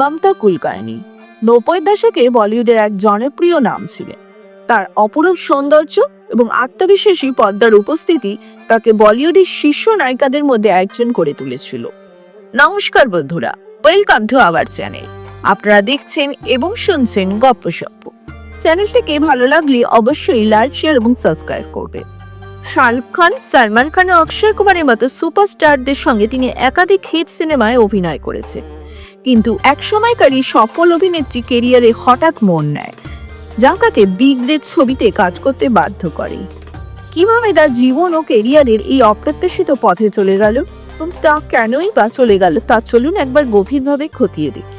মমতা কুলকার্নি। নব্বই দশকে বলিউডের এক জনপ্রিয় নাম ছিলেন। তার অপরূপ সৌন্দর্য এবং আত্মবিশ্বাসী পদ্মার উপস্থিতি তাকে বলিউডের শীর্ষ নায়িকাদের মধ্যে একজন করে তুলেছিল। নমস্কার বন্ধুরা, ওয়েলকাম টু আওয়ার চ্যানেল। আপনারা দেখছেন এবং শুনছেন গপ্প সপ্প। চ্যানেলটিকে ভালো লাগলে অবশ্যই লাইক, শেয়ার এবং সাবস্ক্রাইব করবে শাহরুখ খান, সালমান খান ও অক্ষয় কুমারের মতো সুপারস্টারদের সঙ্গে তিনি একাধিক হিট সিনেমায় অভিনয় করেছে কিন্তু একসময়কারই সফল অভিনেত্রী কেরিয়ারে হঠাৎ মন নেয়। যা তাকে বিগ রেড ছবিতে কাজ করতে বাধ্য করে। কীভাবে তার জীবন ও কেরিয়ারের এই অপ্রত্যাশিত পথে চলে গেল এবং তা কেনই বা চলে গেল তা চলুন একবার গভীরভাবে খতিয়ে দেখি।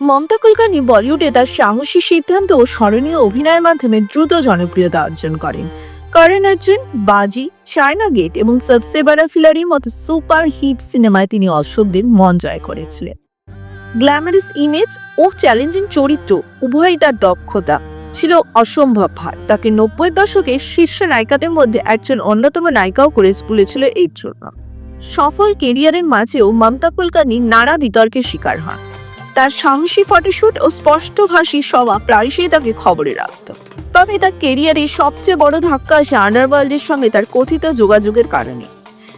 মমতা কুলকার্নি বলিউডে তার সাহসী সিদ্ধান্ত ও স্মরণীয় অভিনয়ের মাধ্যমে দ্রুত জনপ্রিয়তা অর্জন করেন। করণ অর্জুন, বাজি চায়না গেট এবং সবসে বড়া ফিলারির মতো সুপার হিট সিনেমায় তিনি দর্শকদের মন জয় করেছিলেন। গ্ল্যামারাস ইমেজ ও চ্যালেঞ্জিং চরিত্র উভয়ই তার দক্ষতা। ছিল অসম্ভব ভার। তাকে নব্বই দশকে শীর্ষ নায়িকাদের মধ্যে একজন অন্যতম নায়িকাও করে তুলেছিল এই জন্য। সফল কেরিয়ারের মাঝেও মমতা কুলকার্নি নানা বিতর্কের শিকার হন। তার সাহসী ফটোশুট ও স্পষ্টভাষী সভা প্রায়শই তাকে খবরে রাখত। তবে তার কেরিয়ারে সবচেয়ে বড় ধাক্কা আসে আন্ডারওয়ার্ল্ডের সঙ্গে তার কথিত যোগাযোগের কারণে।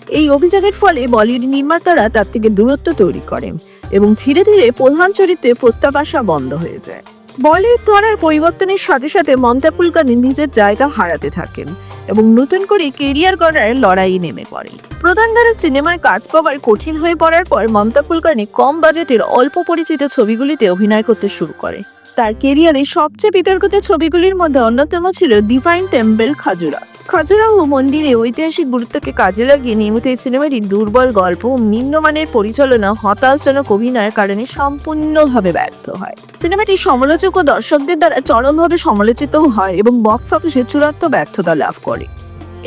এই অভিযোগের ফলে বলিউড নির্মাতারা তার থেকে দূরত্ব তৈরি করেন। এবং ধীরে ধীরে প্রধান চরিত্রে প্রস্তাব আসা বন্ধ হয়ে যায়। বলিউড ধারার পরিবর্তনের সাথে সাথে মমতা কুলকার্নি নিজের জায়গা হারাতে থাকেন এবং নতুন করে কেরিয়ার গড়ার লড়াই নেমে পড়ে প্রধান ধারার সিনেমায় কাজ পাওয়ার কঠিন হয়ে পড়ার পর মমতা কুলকার্নি কম বাজেটের অল্প পরিচিত ছবিগুলিতে অভিনয় করতে শুরু করে। তার কেরিয়ারে সবচেয়ে বিতর্কিত ছবিগুলির মধ্যে অন্যতম ছিল ডিভাইন টেম্পল খাজুরা খাজুরাহো মন্দিরে ঐতিহাসিক গুরুত্বকে কাজে লাগিয়ে নির্মিত এই সিনেমাটি দুর্বল গল্প নিম্নমানের পরিচালনা হতাশজনক অভিনয়ের কারণে সম্পূর্ণভাবে ব্যর্থ হয়। সিনেমাটি সমালোচক ও দর্শকদের দ্বারা চরমভাবে সমালোচিত হয় এবং বক্স অফিসে চূড়ান্ত ব্যর্থতা লাভ করে।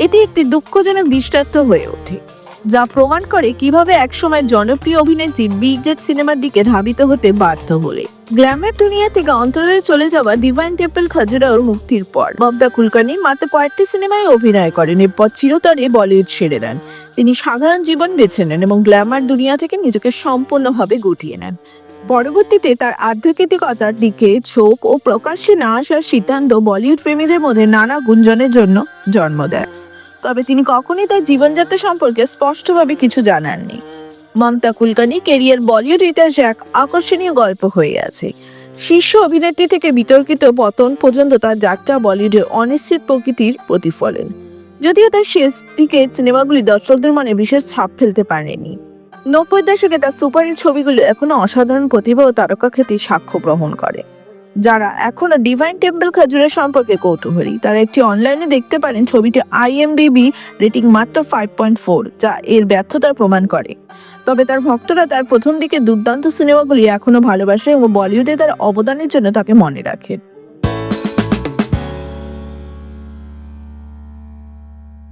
এটি একটি দুঃখজনক দৃষ্টান্ত হয়ে ওঠে, যা প্রমাণ করে কীভাবে একসময় জনপ্রিয় অভিনেত্রী বি গ্রেড সিনেমার দিকে ধাবিত হতে বাধ্য হলে। গ্ল্যামার দুনিয়া থেকে অন্তরালে চলে যাওয়া ডিভাইন টেম্পল খাজুরাওর মুক্তির পর ববদা কুলকার্নি মাত্র কয়েকটি সিনেমায় অভিনয় করেন, এরপর চিরতরে বলিউড ছেড়ে দেন। তিনি সাধারণ জীবন বেছে নেন এবং গ্ল্যামার দুনিয়া থেকে নিজেকে সম্পূর্ণভাবে গুটিয়ে নেন। পরবর্তীতে তার আধ্যাত্মিকতার দিকে ঝোঁক ও প্রকাশ্যে না আসার সিদ্ধান্ত বলিউড প্রেমীদের মধ্যে নানা গুঞ্জনের জন্য জন্ম দেয়। তবে তিনি কখনোই তার জীবনযাত্রা সম্পর্কে স্পষ্টভাবে কিছু জানাননি। মমতা কুলকার্নি কেরিয়ার বলিউড ইতিহাসে এক আকর্ষণীয় গল্প হয়ে আছে। শীর্ষ অভিনেত্রী থেকে বিতর্কিত পতন পর্যন্ত তার যাত্রা বলিউডে অনিশ্চিত প্রকৃতির প্রতিফলন। যদিও তার শেষ দিকে সিনেমাগুলি দর্শকদের মনে বিশেষ ছাপ ফেলতে পারেনি। নব্বই দশকে তার সুপারহিট ছবিগুলো এখনও অসাধারণ প্রতিভা ও তারকা খ্যাতি সাক্ষ্য গ্রহণ করে। যারা এখনও ডিভাইন টেম্পল খাজুরের সম্পর্কে কৌতূহলী, তারা একটি অনলাইনে দেখতে পারেন ছবিটি আইএমবিবি রেটিং মাত্র ফাইভ পয়েন্ট ফোর যা এর ব্যর্থতার প্রমাণ করে। তবে তার ভক্তরা তার প্রথম দিকে দুর্দান্ত সিনেমাগুলি এখনও ভালোবাসে এবং বলিউডে তার অবদানের জন্য তাকে মনে রাখে।